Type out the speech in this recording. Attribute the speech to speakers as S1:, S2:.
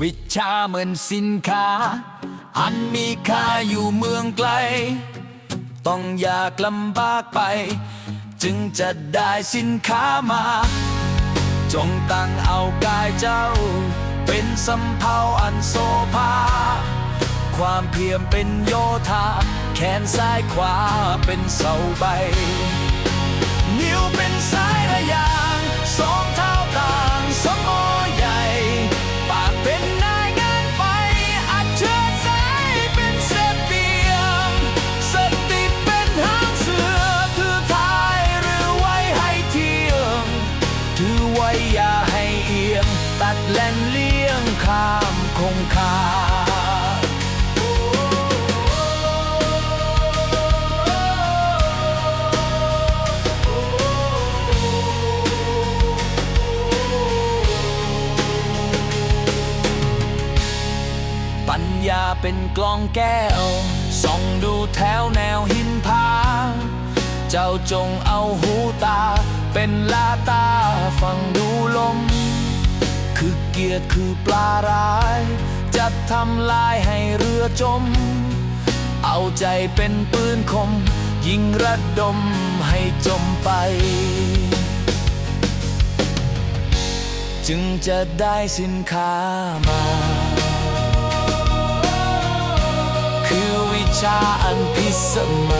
S1: วิชาเหมือนสินค้า อันมีค่าอยู่เมืองไกล ต้องอยากลำบากไป จึงจะได้สินค้ามา จงตั้งเอากายเจ้า เป็นสำเภาอันโซภา ความเพียรเป็นโยธา แขนซ้ายขวาเป็นเสาใบ นิ้วเป็นสายระยางสอง อย่าให้เอียง ตัดแล่นเลี่ยงข้ามคงคาปัญญาเป็นกล้องแก้ว ส่องดูแถวแนวหินผา เจ้าจงเอาหูตาเป็นลาตา ฟังดูลม คือเกียรติคือปลาร้าย จะทำลายให้เรือจม เอาใจเป็นปืนคม ยิงระดมให้จมไป จึงจะได้สินค้ามา คือวิชาอันพิสมัย